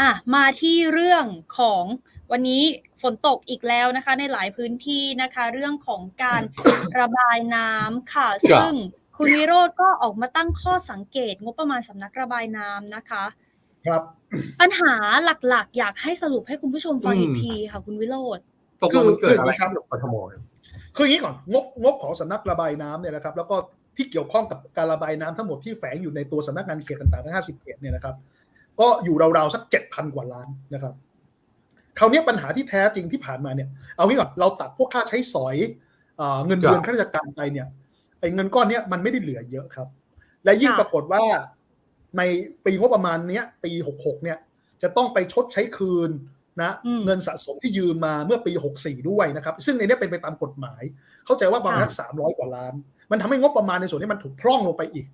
อะมาที่เรื่องของวันนี้ฝนตกอีกแล้วนะคะ ในหลายพื้นที่นะคะ เรื่องของการระบายน้ำค่ะครับซึ่งคุณวิโรธก็ออกมาตั้งข้อสังเกตงบประมาณสำนักระบายน้ำนะคะ ครับ ปัญหาหลักๆ อยากให้สรุปให้คุณผู้ชมฟังอืมอีกทีค่ะ คุณวิโรธตกลงมันเกิดอะไรคือขึ้นกับกทมคืออย่างนี้ก่อนงบงบของสำนักระบายน้ำเนี่ยนะครับ แล้วก็ที่เกี่ยวข้องกับการระบายน้ำทั้งหมดที่แฝงอยู่ในตัวสำนักงานเขตต่างๆทั้ง 50 เขตเนี่ยนะครับ ก็อยู่ราวๆสัก7,000กว่าล้านนะครับคราวนี้ปัญหาที่แท้จริงที่ผ่านมาเนี่ย เอางี้ก่อนเราตัดพวกค่าใช้สอยเอ่อเงินเดือนข้าราชการไปเนี่ยไอ้เงินก้อนเนี้ยมันไม่ได้เหลือเยอะครับ และยิ่งค่ะปรากฏว่าในปีงบประมาณเนี้ยปี66เนี่ย จะต้องไปชดใช้คืนนะอืมเงินสะสมที่ยืมมาเมื่อปี 64 ด้วยนะครับ ซึ่งในเนี้ยเป็นไปตามกฎหมาย เข้าใจว่าประมาณค่ะสามร้อยกว่าล้าน มันทำให้งบประมาณในส่วนนี้มันถูกพร่องลงไปอีก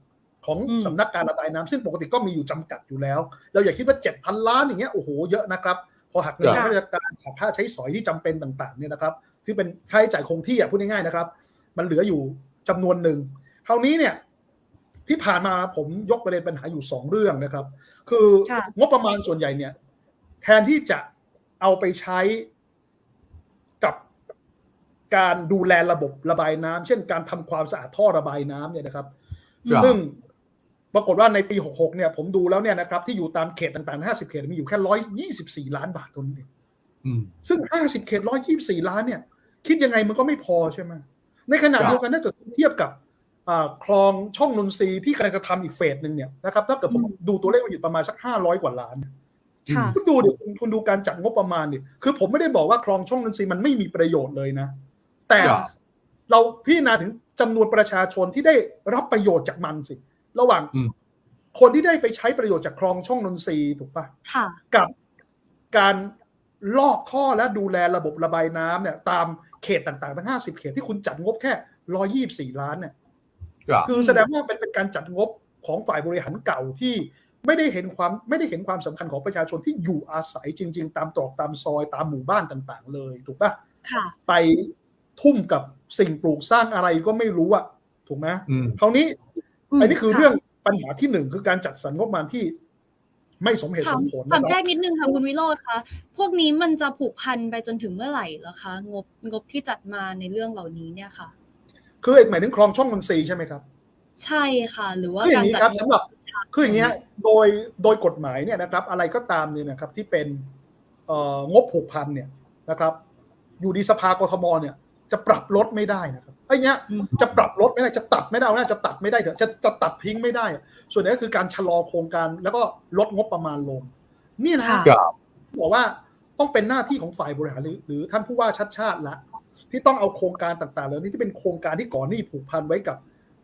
ของอืมสำนักการระบายน้ำซึ่งปกติก็มีอยู่จำกัดอยู่แล้ว เราอย่าคิดว่า 7,000 ล้านอย่างเงี้ยโอ้โหเยอะนะครับ พอหักเงินค่ะข้าราชการหักค่าใช้สอยที่จำเป็นต่างๆเนี่ยนะครับที่เป็นค่าใช้จ่ายคงที่อะพูดง่ายๆนะครับ มันเหลืออยู่จำนวนหนึ่งคราวนี้เนี่ยที่ผ่านมาผมยกประเด็นปัญหาอยู่สองเรื่องนะครับ คือค่ะงบประมาณส่วนใหญ่เนี่ยแทนที่จะเอาไปใช้กับการดูแลระบบระบายน้ำเช่นการทำความสะอาดท่อระบายน้ำเนี่ยนะครับครับซึ่ง ปรากฏว่าในปี 66 เนี่ยผมดูแล้วเนี่ยนะครับที่อยู่ตามเขตต่างๆ 50 เขตมีอยู่แค่ 124 ล้านบาทเท่านั้นเองอืมซึ่ง 50 เขต 124 ล้านเนี่ย คิดยังไงมันก็ไม่พอใช่ไหมในขณะครับเดียวกันถ้าเกิดเทียบกับอ่าคลองช่องนนทรีย์ที่กำลังจะทำอีกเฟสหนึ่งเนี่ยนะครับถ้าเกิดผมอืมดูตัวเลขมันอยู่ประมาณสัก 500 กว่าล้านเนี่ยค่ะคุณดูดิคุณคุณดูการจัดงบประมาณดิคือผมไม่ได้บอกว่าคลองช่องนนทรีย์มันไม่มีประโยชน์เลยนะ แต่ครับเราพิจารณาถึงจำนวนประชาชนที่ได้รับประโยชน์จากมันสิ ระหว่างอืมคนที่ได้ไปใช้ประโยชน์จากคลองช่องนนทรีย์ถูกปะค่ะกับการลอกท่อและดูแลระบบระบายน้ำเนี่ย ตามเขตต่างๆ ทั้ง50เขตที่คุณจัดงบแค่124ล้านเนี่ยครับคือแสดงว่าเป็นเป็นการจัดงบของฝ่ายบริหารเก่าที่ไม่ได้เห็นความไม่ได้เห็นความสำคัญของประชาชนที่อยู่อาศัยจริง ๆ ตามตรอกตามซอยตามหมู่บ้านต่าง ๆ เลยถูกปะค่ะไปทุ่มกับสิ่งปลูกสร้างอะไรก็ไม่รู้อะถูกไหมอืมคราวนี้ม อันนี้คือค่ะเรื่องปัญหาที่หนึ่งคือการจัดสรรงบประมาณที่ไม่สมเหตุถาสมมผลถามนะแทครรับกนิดนึงค่ะคุณวิโรธคะพวกนี้มันจะผูกพันไปจนถึงเมื่อไหร่เหรอคะ งบงบที่จัดมาในเรื่องเหล่านี้เนี่ยค่ะ คือไอ้หมายถึงคลองช่องนนทรีย์ใช่ไหมครับ ใช่ค่ะ หรือว่าคืออย่าการงนี้จัดครับงสำหรับคืออย่างเงี้ยโดยโดยกฎหมายเนี่ยนะครับ อะไรก็ตามเนี่ยนะครับที่เป็นเอ่องบผูกพันเนี่ยนะครับ อยู่ดีสภากทมเนี่ย จะปรับลดไม่ได้นะครับ ไอ้เนี้ยอืมจะปรับลดไม่ได้จะตัดไม่ได้นะจะตัดไม่ได้เถอะจะจะตัดทิ้งไม่ได้อะส่วนนี้ก็คือการชะลอโครงการแล้วก็ลดงบประมาณลง นี่นะค่ะครับบอกว่าต้องเป็นหน้าที่ของฝ่ายบริหารหรือหรือท่านผู้ว่าชัดชาติละที่ต้องเอาโครงการต่างๆเหล่านี้ที่เป็นโครงการที่ก่อนหนี้ผูกพันไว้กับ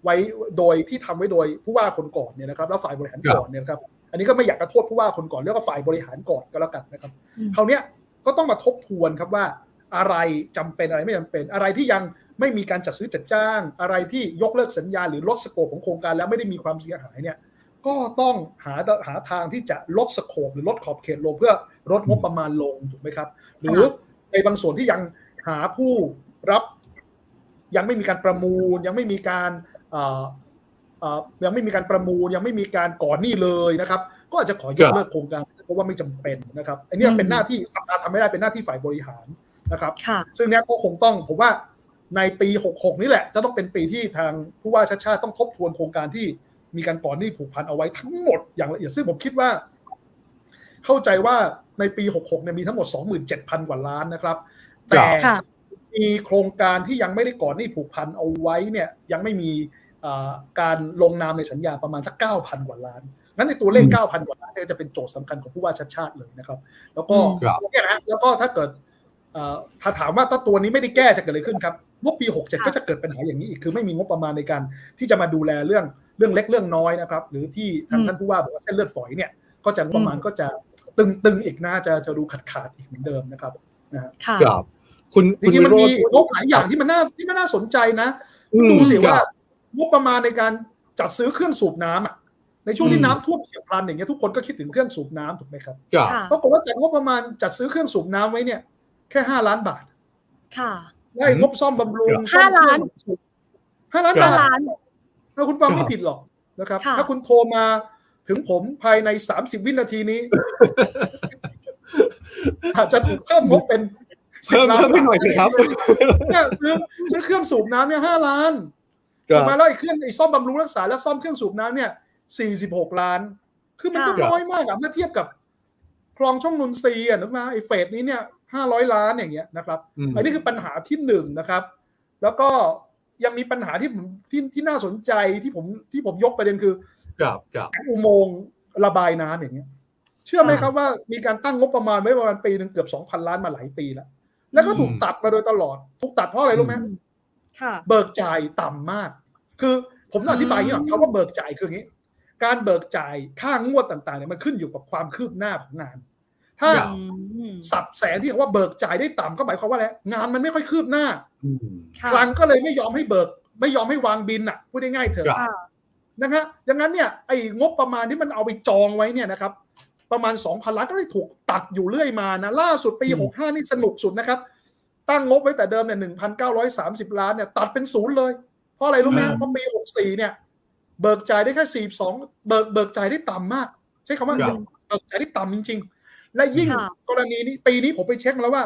ไว้โดยที่ทำไว้โดยผู้ว่าคนก่อนเนี่ยนะครับแล้วฝ่ายบริหารก่อนเนี่ยนะครับ อันนี้ก็ไม่อยากกระโทษผู้ว่าคนก่อนเรียกว่าฝ่ายบริหารก่อนก็แล้วกันนะครับอืมคราวเนี้ยก็ต้องมาทบทวนครับว่าอะไรจำเป็นอะไรไม่จำเป็นอะไรที่ยัง ไม่มีการจัดซื้อจัดจ้าง อะไรที่ยกเลิกสัญญาหรือลดสโคปของโครงการแล้วไม่ได้มีความเสียหายเนี่ยก็ต้องหาหาทางที่จะลดสโคปหรือลดขอบเขตลงเพื่อลดงบประมาณลงถูกไหมครับ หรือในบางส่วนที่ยังหาผู้รับ ยังไม่มีการประมูล ยังไม่มีการเอ่อเอ่อยังไม่มีการประมูล ยังไม่มีการก่อนหนี้เลยนะครับ ก็อาจจะขอยกเลิกโครงการเพราะว่าไม่จำเป็นนะครับอันเนี้ยเป็นหน้าที่สภาทำไม่ได้เป็นหน้าที่ฝ่ายบริหารนะครับค่ะซึ่งเนี้ยก็คงต้องผมว่า ในปี 66 นี่แหละ จะต้องเป็นปีที่ทางผู้ว่าชาติชาติต้องทบทวนโครงการที่มีการก่อนหนี้ผูกพันเอาไว้ทั้งหมดอย่างละเอียดซึ่งผมคิดว่า เข้าใจว่าในปี 66 เนี่ยมีทั้งหมด 27,000 กว่าล้านนะครับ แต่ค่ะมีโครงการที่ยังไม่ได้ก่อนหนี้ผูกพันเอาไว้เนี่ยยังไม่มีอ่าการลงนามในสัญญาประมาณสัก 9,000 กว่าล้านงั้นในตัวเลขอืม9,000 กว่าล้านเนี่ยจะเป็นโจทย์สำคัญของผู้ว่าชาติชาติเลยนะครับ แล้วก็ครับเนี่ยนะแล้วก็ถ้าเกิดเอ่อถ้าถามว่าถ้าตัวนี้ไม่ได้แก้จะเกิดอะไรขึ้นครับ งบปี 67ค่ะก็จะเกิดปัญหาอย่างนี้อีกคือไม่มีงบประมาณในการที่จะมาดูแลเรื่องเรื่องเล็กเรื่องน้อยนะครับ หรือที่ทางท่านผู้ว่าบอกว่าเส้นเลือดฝอยเนี่ยก็จะงบประมาณก็จะตึงๆอีกนะจะจะดูขาดขาดๆอีกเหมือนเดิมนะครับค่ะครับคุณจคุณริงๆมันวิมีโรจงบหลายอย่างที่มันน่าที่มันน่าสนใจนะอืมดูสิคว่ารับงบประมาณในการจัดซื้อเครื่องสูบน้ำอะในช่วงอืที่มน้ำท่วมเฉียบพลันอย่างเงี้ยทุกคนก็คิดถึงเครื่องสูบน้ำถูกไหมครับครับค่ะปรากฏว่าจัดงบประมาณจัดซื้อเครื่องสูบน้ำไว้เนี่ยแค่ห้าล้านบาท ค่ะ ได้งบซ่อมบำรุงห้าล้านห้าล้านห้าบาทล้าน ถ้าคุณฟังครัไม่บผิดหรอกนะครับค่ะถ้าคุณโทรมาถึงผมภายใน30วินาทีนี้ อาจจะถูกเพิ่มงบเป็นเพิ่ม10ล้านเพิ่มให้หน่อยสิครับเนี่ยซื้อซื้อเครื่องสูบน้ำเนี่ยห้าล้านครัถูบกไหมแล้วไอ้เครื่องไอ้ซ่อมบำรุงรักษาและซ่อมเครื่องสูบน้ำเนี่ยสี่สิบหกล้าน คือมันก็ค่ะน้อยมากอะเมื่อเทียบกับคลองช่องนนทรีย์อะนึกมาไอ้เฟสนี้เนี่ย ห้าร้อยล้านอย่างเงี้ยนะครับอืมอันนี้คือปัญหาที่หนึ่งนะครับ แล้วก็ยังมีปัญหาที่ผมที่ที่น่าสนใจที่ผมที่ผมยกประเด็นคือกับกับอุโมงค์ระบายน้ำอย่างเงี้ย เชื่อไหมครับว่ามีการตั้งงบประมาณไว้ประมาณปีหนึ่งเกือบสองพันล้านมาหลายปีแล้ว แล้วก็ถูกตัดมาโดยตลอด ถูกตัดเพราะอะไรรู้ไหมค่ะเบิกจ่ายต่ำมาก คือผมต้องอธิบายอย่างนี้ก่อนคำว่าเบิกจ่ายคืออย่างนี้ การเบิกจ่ายค่างวดต่างๆเนี่ยมันขึ้นอยู่กับความคืบหน้าของงาน ถ้าอืมสับแสนที่เขาว่าเบิกจ่ายได้ต่ำก็หมายความว่าอะไรงานมันไม่ค่อยคืบหน้าอืมค่ะคลังก็เลยไม่ยอมให้เบิก ไม่ยอมให้วางบินอะพูดง่ายๆเถอะครับค่ะนะฮะอย่างนั้นเนี่ยไอ้งบประมาณที่มันเอาไปจองไว้เนี่ยนะครับ ประมาณ 2,000 ล้านก็ได้ถูกตัดอยู่เรื่อยมานะล่าสุดปีอืม65 นี่สนุกสุดนะครับ ตั้งงบไว้แต่เดิมเนี่ย1,930 ล้านเนี่ยตัดเป็นศูนย์เลย เพราะอะไรรู้ไหมฮะเพราะปี 64 เนี่ย เบิกจ่ายได้แค่ 42 เบิกเบิกจ่ายได้ต่ำมาก ใช้คำว่าครับเบิกจ่ายได้ต่ำจริง ๆ และยิ่งค่ะกรณีนี้ปีนี้ผมไปเช็คมาแล้วว่า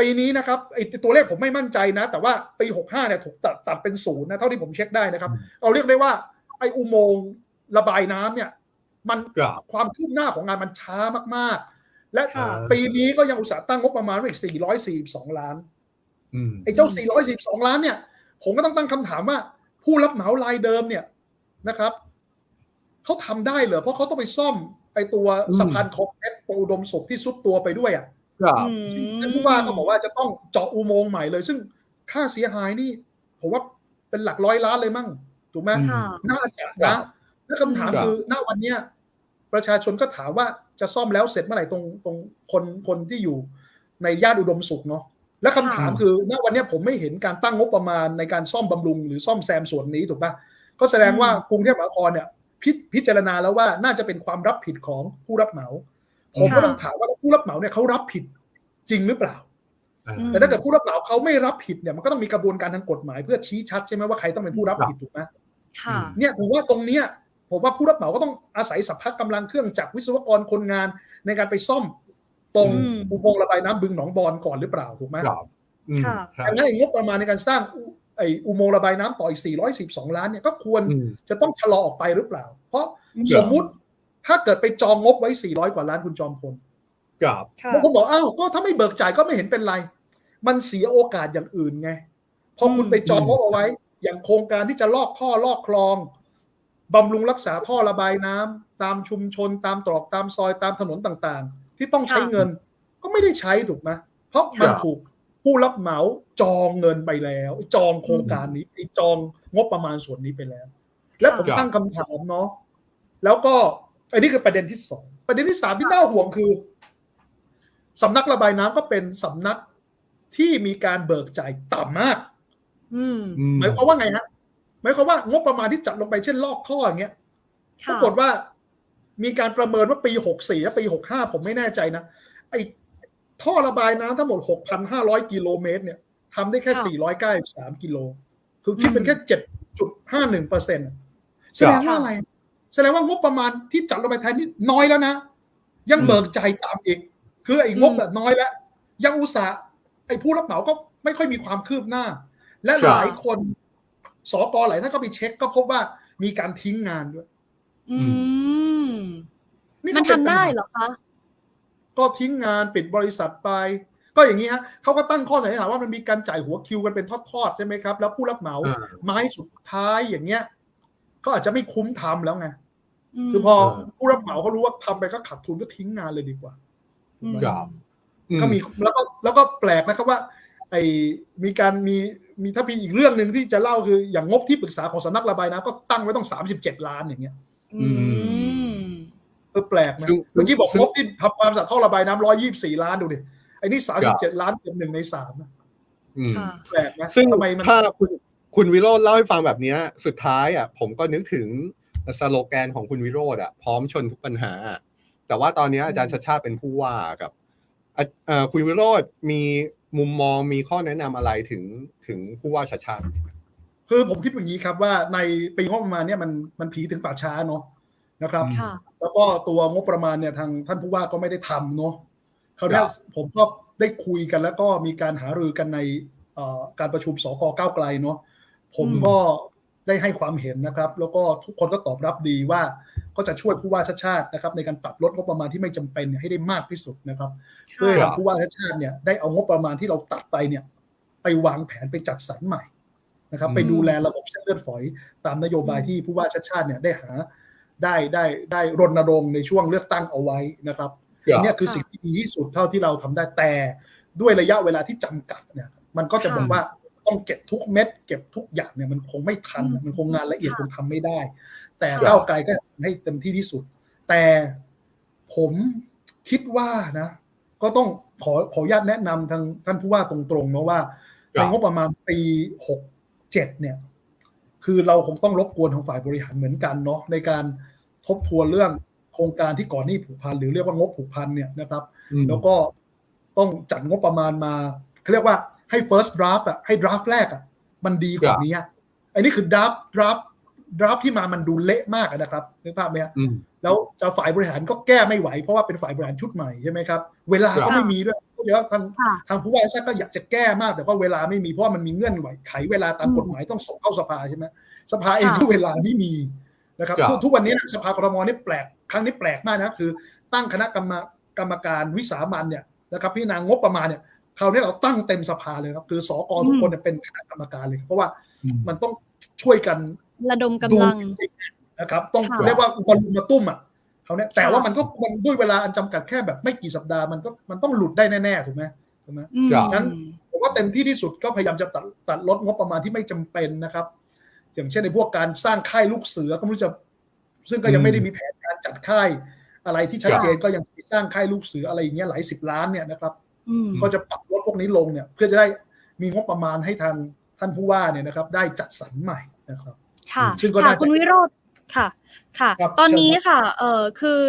ปีนี้นะครับไอ้ตัวเลขผมไม่มั่นใจนะ แต่ว่าปี65เนี่ยถูกตัดตัดเป็นศูนย์นะเท่าที่ผมเช็คได้นะครับ เอาเรียกได้ว่า ไอ้อุโมงค์ระบายน้ำเนี่ย มันกับความคืบหน้าของงานมันช้ามากๆ และค่ะปีนี้ก็ยังอุตสาห์ตั้งงบประมาณไว้อีก442 ล้านอืมไอ้เจ้า 442 ล้านเนี่ย ผมก็ต้องตั้งคำถามว่า ผู้รับเหมารายเดิมเนี่ยนะครับเขาทำได้เหรอเพราะเขาต้องไปซ่อม ไอ้ตัวสะพานคลองเพชรตรงอุดมสุขที่ซุดตัวไปด้วยอะกับอืมท่านผู้ว่าก็บอกว่าจะต้องเจาะอุโมงค์ใหม่เลย ซึ่งค่าเสียหายนี่ผมว่าเป็นหลักร้อยล้านเลยมั้งถูกไหมค่ะน่าจะนะแล้วคำถามครับคือณวันเนี้ยประชาชนก็ถามว่าจะซ่อมแล้วเสร็จเมื่อไหร่ตรงตรงคนคนที่อยู่ในย่านอุดมสุขเนาะและคำถามค่ะคือณวันเนี้ยผมไม่เห็นการตั้งงบประมาณในการซ่อมบำรุงหรือซ่อมแซมส่วนนี้ถูกปะก็แสดงว่ากรุงเทพมหานครเนี่ย พิพิจารณาแล้วว่าน่าจะเป็นความรับผิดของผู้รับเหมา ผมก็ค่ะต้องถามว่าผู้รับเหมาเนี่ยเขารับผิดจริงหรือเปล่าอ่าอืมแต่ถ้าเกิดผู้รับเหมาเขาไม่รับผิดเนี่ยมันก็ต้องมีกระบวนการทางกฎหมาย เพื่อชี้ชัดใช่ไหมว่าใครต้องเป็นผู้รับผิดถูกไหมค่ะเนี่ยผมว่าตรงเนี้ยผมว่าผู้รับเหมาก็ต้องอาศัยสัพพะกำลังเครื่องจักรวิศวกรคนงาน ในการไปซ่อมตรงอืมอุโมงค์ระบายน้ำบึงหนองบอนก่อนหรือเปล่าถูกไหมกับอืมค่ะครับดังนั้นไอ้งบประมาณในการสร้างอุ ไอ้อุโมงค์ระบายน้ำต่ออีก 412 ล้านเนี่ยก็ควรอืมจะต้องชะลอออกไปหรือเปล่า เพราะอืมสมมุติถ้าเกิดไปจองงบไว้ 400 กว่าล้านคุณจอมพลกับค่ะบางคนบอกอ้าวก็ถ้าไม่เบิกจ่ายก็ไม่เห็นเป็นไร มันเสียโอกาสอย่างอื่นไง พอคุณไปจองงบเอาไว้ อย่างโครงการที่จะลอกท่อลอกคลองบำรุงรักษาท่อระบายน้ำตามชุมชน ตามตรอกตามซอยตามถนนต่างๆ ที่ต้องใช้ค่ะเงิน ก็ไม่ได้ใช้ถูกไหมเพราะมันครับถูก ผู้รับเหมาจองเงินไปแล้ว จองโครงการนี้จองงบประมาณส่วนนี้ไปแล้ว และผมครับตั้งคำถามเนาะแล้วก็อันนี้คือประเด็นที่สองประเด็นที่สามที่น่าห่วงคือสำนักระบายน้ำก็เป็นสำนักที่มีการเบิกจ่ายต่ำมากอืมอืมหมายความว่าไงฮะหมายความว่างบประมาณที่จัดลงไปเช่นลอกท่ออย่างเงี้ยปค่ะรากฏว่ามีการประเมินว่าปีหกสี่และปีหกห้าผมไม่แน่ใจนะไอ้ ท่อระบายน้ำทั้งหมดหกพันห้าร้อยกิโลเมตรเนี่ยทำได้แค่สี่ร้อยเก้าสามกิโล คือคิดเป็นแค่เจ็ดจุดห้าหนึ่งเปอร์เซ็นต์แสดงว่าอะไร แสดงว่างบประมาณที่จัดลงไปแทนนี่น้อยแล้วนะ ยังเบิกจ่ายตามอีก คือไอ้งบแบบน้อยแล้ว ยังอุตส่าห์ไอ้ผู้รับเหมาก็ไม่ค่อยมีความคืบหน้า และครับหลายคนสกหลายท่านก็ไปเช็คก็พบว่ามีการทิ้งงานด้วย อืมนี่มันก็เป็ทำปัญได้หาเหรอคะ ก็ทิ้งงานปิดบริษัทไป ก็อย่างนี้ฮะเขาก็ตั้งข้อสันนิษฐานว่ามันมีการจ่ายหัวคิวกันเป็นทอดๆใช่ไหมครับ แล้วผู้รับเหมาอ่าไม้สุดท้ายอย่างเงี้ยก็อาจจะไม่คุ้มทำแล้วไงมคือพอเออผู้รับเหมาเขารู้ว่าทำไปก็ขาดทุนก็ทิ้งงานเลยดีกว่าอืมครับก็มีแล้วก็แล้วก็แปลกนะครับว่า ไอ้มีการมีมีถ้ามีอีกเรื่องหนึ่งที่จะเล่าคืออย่างงบที่ปรึกษาของสำนักระบายน้ำก็ตั้งไว้ต้องสามสิบเจ็ดล้านอย่างเงี้ย อืมเออแปลกไหมซึ่งเมื่อกี้บอกซึ่งงบที่ทำความสะอาดท่อระบายน้ำร้อยยี่สิบสี่ล้านดูดิไอ้นี่สามสิบเจ็ดล้านเกือบหนึ่งในสามนะอืมค่ะแปลกนะซึ่งทำไมมันถ้าคุณคุณวิโรธเล่าให้ฟังแบบเนี้ยสุดท้ายอะ ผมก็นึกถึงสโลแกนของคุณวิโรธอะพร้อมชนทุกปัญหาอะแต่ว่าตอนเนี้ยอาจารย์ชาติชาติเป็นผู้ว่ากับอะเอ่อคุณวิโรธมีมุมมองมีข้อแนะนำอะไรถึงถึงผู้ว่าชาติชาติคือผมคิดอย่างนี้ครับว่าในปีงบประมาณเนี่ยมันมันผีถึงป่าช้าเนาะ นะครับค่ะแล้วก็ตัวงบประมาณเนี่ยทางท่านผู้ว่าก็ไม่ได้ทำเนาะคราวเนี้ยครับผมก็ได้คุยกันแล้วก็มีการหารือกันในเอ่อการประชุมสกก้าวไกลเนาะผมอืมก็ได้ให้ความเห็นนะครับ แล้วก็ทุกคนก็ตอบรับดีว่าก็จะช่วยผู้ว่าชาติชาตินะครับ ในการปรับลดงบประมาณที่ไม่จำเป็นเนี่ยให้ได้มากที่สุดนะครับ เพื่อให้ครัทาบงผู้ว่าชาติชาติเนี่ยได้เอางบประมาณที่เราตัดไปเนี่ย ไปวางแผนไปจัดสรรใหม่นะครับอืมไปดูแลระบบเส้นเลือดฝอยตามนโยบายที่ผู้ว่าชาติชาติเนี่ยได้หา ได้ได้ได้รณรงค์ในช่วงเลือกตั้งเอาไว้นะครับครัอับนเนี้ยคือค่ะสิ่งที่ดีที่สุดเท่าที่เราทำได้แต่ ด้วยระยะเวลาที่จำกัดเนี่ย มันก็จะค่ะบอกว่าต้องเก็บทุกเม็ด เก็บทุกอย่างเนี่ยมันคงไม่ทันอืมมันคงงานละเอียดค่ะคงทำไม่ได้ แต่ค่ะก้าวไกลก็ทำให้เต็มที่ที่สุด แต่ผมคิดว่านะ ก็ต้องขอขออนุญาตแนะนำทางท่านผู้ว่าตรงๆนะว่าครับในงบประมาณปีหกเจ็ดเนี่ย คือเราคงต้องรบกวนทางฝ่ายบริหารเหมือนกันเนาะในการทบทวนเรื่องโครงการที่ก่อนหนี้ผูกพันหรือเรียกว่างบผูกพันเนี่ยนะครับอืมแล้วก็ต้องจัดงบประมาณมาเขาเรียกว่าให้ first draft อะให้ draft แรกอะมันดีกว่านี้อะอันนี้คือ draft draft draft ที่มามันดูเละมากอะนะครับนึกภาพไหมฮะอืมแล้วจะฝ่ายบริหารก็แก้ไม่ไหวเพราะว่าเป็นฝ่ายบริหารชุดใหม่ใช่ไหมครับ เวลาครัก็บไม่มีด้วย เดี๋ยวทางค่ะทางผู้ว่าราชการก็อยากจะแก้มาก แต่ว่าเวลาไม่มีเพราะว่ามันมีเงื่อนไขเวลาตามอืมกฎหมายต้องส่งเข้าสภาใช่ไหมสภาเองค่ะก็เวลาไม่มีนะครับครับทุกทุกวันนี้นะสภากรมนี่แปลกครั้งนี้แปลกมากนะคือ ตั้งคณะกรรมกรรมการวิสามันเนี่ยนะครับพิจารณางบประมาณเนี่ยคราวนี้เราตั้งเต็มสภาเลยครับคือสกทุกคนเนี่ยเป็นคณะกรรมการเลย เพราะว่าอืมมันต้องช่วยกันระดมกำลังดูจริงๆนะครับ ต้องค่ะเรียกว่าบอลลูนมาตุ้มอะ เขาเนี่ยแต่ค่ะว่ามันก็มันด้วยเวลาอันจำกัดแค่แบบไม่กี่สัปดาห์มันก็มันต้องหลุดได้แน่ๆถูกไหมถูกไหมอืมครับงั้นผมว่าเต็มที่ที่สุดก็พยายามจะตัดตัดลดงบประมาณที่ไม่จำเป็นนะครับ อย่างเช่นในพวกการสร้างค่ายลูกเสือก็ไม่รู้จะ ซึ่งก็ยังไม่ได้มีแผนการจัดค่ายอะไรที่ชัดเจนก็ยังสร้างค่ายลูกเสืออะไรอย่างเงี้ยหลายสิบล้านเนี่ยนะครับอืมก็จะปรับลดพวกนี้ลงเนี่ย เพื่อจะได้มีงบประมาณให้ทางท่านผู้ว่าเนี่ยนะครับ ได้จัดสรรใหม่นะครับ ค่ะ ซึ่งก็ค่ะน่าจะคุณวิโรธ ค่ะค่ะ ครับตอนนี้เชิญครับ ค่ะเออคือ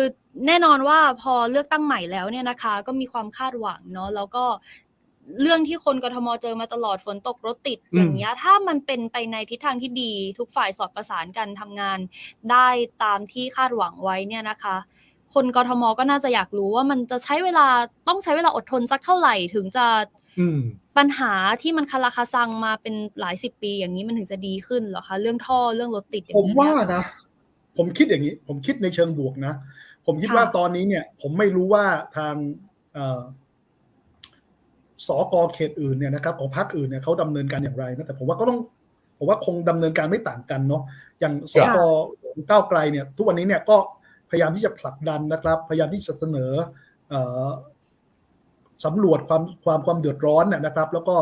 แน่นอนว่าพอเลือกตั้งใหม่แล้วเนี่ยนะคะ ก็มีความคาดหวังเนาะแล้วก็เรื่องที่คนกทมเจอมาตลอดฝนตกรถติดอืม อย่างเงี้ยถ้ามันเป็นไปในทิศทางที่ดีทุกฝ่ายสอดประสานกันทำงานได้ตามที่คาดหวังไว้เนี่ยนะคะ คนกทมก็น่าจะอยากรู้ว่ามันจะใช้เวลาต้องใช้เวลาอดทนสักเท่าไหร่ถึงจะ อืม ปัญหาที่มันคาราคาซังมาเป็นหลายสิบปีอย่างนี้มันถึงจะดีขึ้นเหรอคะ เรื่องท่อเรื่องรถติดอย่าผงมนี้ว่าเนี่ยนะ ผมคิดอย่างนี้ ผมคิดในเชิงบวกนะ ผมคิดค่ะว่าตอนนี้เนี่ย ผมไม่รู้ว่าทางเอ่อสกเขตอื่นเนี่ยนะครับของพรรคอื่นเนี่ยเขาดำเนินการอย่างไรนะแต่ผมว่าก็ต้องผมว่าคงดำเนินการไม่ต่างกันเนาะอย่างสกก้าวไกลเนี่ย ทุกวันนี้เนี่ยก็พยายามที่จะผลักดันนะครับ พยายามที่จะเสนอเอ่อสำรวจความความความเดือดร้อนน่ะนะครับ แล้วก็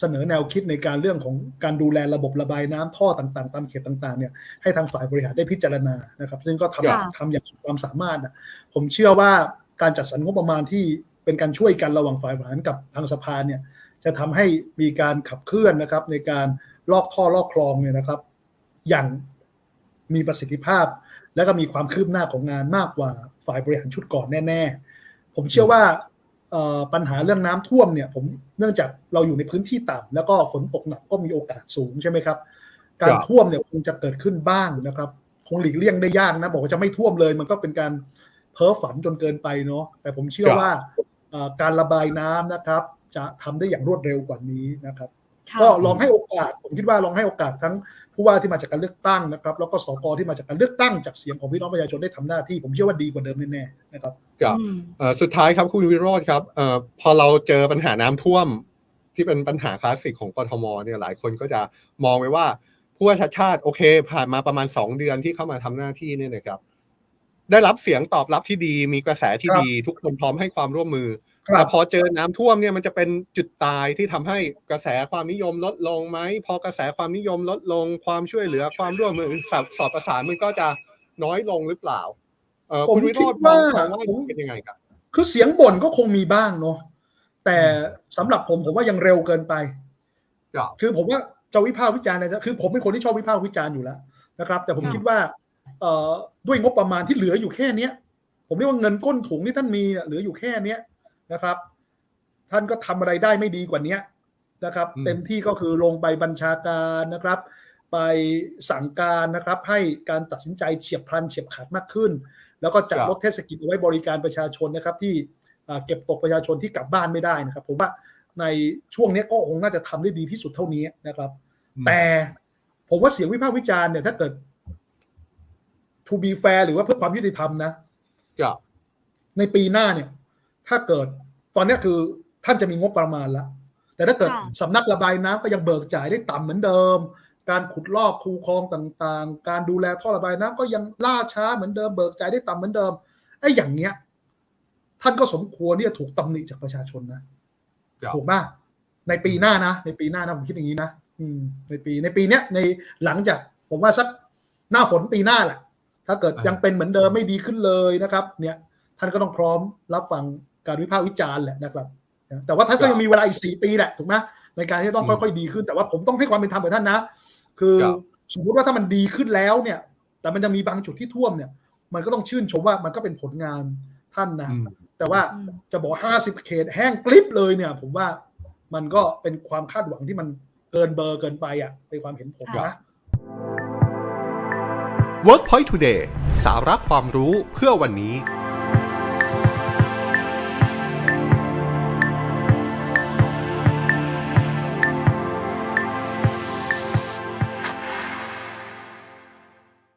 เสนอแนวคิดในการเรื่องของการดูแลระบบระบายน้ำท่อต่างๆ ตามเขตต่างๆเนี่ยให้ทางฝ่ายบริหารได้พิจารณานะครับ ซึ่งก็ค่ะทำทำอย่างสุดความสามารถนะผมเชื่อว่าการจัดสรรงบประมาณที่เป็นการช่วยกันระหว่างฝ่ายบริหารกับทางสภาเนี่ยจะทำให้มีการขับเคลื่อนนะครับ ในการลอกท่อลอกคลองเนี่ยนะครับ อย่างมีประสิทธิภาพ และก็มีความคืบหน้าของงานมากกว่าฝ่ายบริหารชุดก่อนแน่ ๆ ผมเชื่อว่าเอ่อ ปัญหาเรื่องน้ำท่วมเนี่ยผมเนื่องจากเราอยู่ในพื้นที่ต่ำแล้วก็ฝนตกหนักก็มีโอกาสสูงใช่ไหมครับ การครับท่วมเนี่ยคงจะเกิดขึ้นบ้างนะครับคงหลีกเลี่ยงได้ยากนะบอกว่าจะไม่ท่วมเลย มันก็เป็นการเพ้อฝันจนเกินไปเนาะแต่ผมเชื่อครับว่าเอ่อการระบายน้ำนะครับ จะทำได้อย่างรวดเร็วกว่านี้นะครับค่ะ ก็ลองให้โอกาส ผมคิดว่าลองให้โอกาสทั้งผู้ว่าที่มาจากการเลือกตั้งนะครับ แล้วก็สกที่มาจากการเลือกตั้งจากเสียงของพี่น้องประชาชนได้ทำหน้าที่ ผมเชื่อว่าดีกว่าเดิมแน่ๆนะครับครับอืมเอ่อสุดท้ายครับคุณวิโรธครับเอ่อพอเราเจอปัญหาน้ำท่วมที่เป็นปัญหาคลาสสิกของกทมเนี่ยหลายคนก็จะมองไว้ว่าผู้ว่าชาติชาติโอเค ผ่านมาประมาณสองเดือนที่เข้ามาทำหน้าที่เนี่ยนะครับ ได้รับเสียงตอบรับที่ดีมีกระแสที่ครับดี ทุกคนพร้อมให้ความร่วมมือครับ แต่พอเจอน้ำท่วมเนี่ยมันจะเป็นจุดตายที่ทำให้กระแสความนิยมลดลงไหม พอกระแสความนิยมลดลงความช่วยเหลือความร่วมมือสอดสอดประสานมันก็จะน้อยลงหรือเปล่าเอ่อผมคุณวิโรธคิดมองว่ามองว่าเป็นยังไงครับคือเสียงบ่นก็คงมีบ้างเนาะแต่สำหรับผมผมว่ายังเร็วเกินไปครับคือผมว่าจะวิพากษ์วิจารณ์นะคือผมเป็นคนที่ชอบวิพากษ์วิจารณ์อยู่แล้วนะครับ แต่ผมค่ะคิดว่าเอ่อด้วยงบประมาณที่เหลืออยู่แค่เนี้ยผมเรียกว่าเงินก้นถุงที่ท่านมีเนี่ยเหลืออยู่แค่เนี้ย นะครับ ท่านก็ทำอะไรได้ไม่ดีกว่าเนี้ยนะครับอืมเต็มที่ก็คือลงไปบัญชาการนะครับ ไปสั่งการนะครับ ให้การตัดสินใจเฉียบพลันเฉียบขาดมากขึ้น แล้วก็จัดครับรถเทศกิจเอาไว้บริการประชาชนนะครับ ที่อ่าเก็บตกประชาชนที่กลับบ้านไม่ได้นะครับ ผมว่าในช่วงนี้ก็คงน่าจะทำได้ดีที่สุดเท่านี้นะครับ แต่ผมว่าเสียงวิพากษ์วิจารณ์เนี่ยถ้าเกิด to be fair หรือว่าเพื่อความยุติธรรมนะครับในปีหน้าเนี่ย ถ้าเกิดตอนเนี้ยคือท่านจะมีงบประมาณแล้วแต่ถ้าเกิดค่ะสำนักระบายน้ำก็ยังเบิกจ่ายได้ต่ำเหมือนเดิม การขุดลอกคูคลองต่างๆ การดูแลท่อระบายน้ำก็ยังล่าช้าเหมือนเดิม เบิกจ่ายได้ต่ำเหมือนเดิมไอ้อย่างเนี้ย ท่านก็สมควรที่จะถูกตำหนิจากประชาชนนะครับถูกไหมในปีหน้านะในปีหน้านะผมคิดอย่างนี้นะอืม ในปีในปีเนี้ยในหลังจาก ผมว่าสักหน้าฝนปีหน้าแหละถ้าเกิดอ่ายัยังเป็นเหมือนเดิมไม่ดีขึ้นเลยนะครับ เนี่ย ท่านก็ต้องพร้อมรับฟัง การวิพากษ์วิจารณ์แหละนะครับนะแต่ว่าท่านก็ยังมีเวลาอีกสี่ปีแหละถูกไหมในการที่จะต้องค่อยๆดีขึ้น แต่ว่าผมต้องให้ความเป็นธรรมกับท่านนะ คือครับสมมติว่าถ้ามันดีขึ้นแล้วเนี่ย แต่มันจะมีบางจุดที่ท่วมเนี่ย มันก็ต้องชื่นชมว่ามันก็เป็นผลงานท่านนะอืมแต่ว่าอืมจะบอกห้าสิบเขตแห้งกลิบเลยเนี่ย ผมว่ามันก็เป็นความคาดหวังที่มันเกินเบอร์เกินไปอะในความเห็นผมนะ WorkPoint Today สาระความรู้เพื่อวันนี้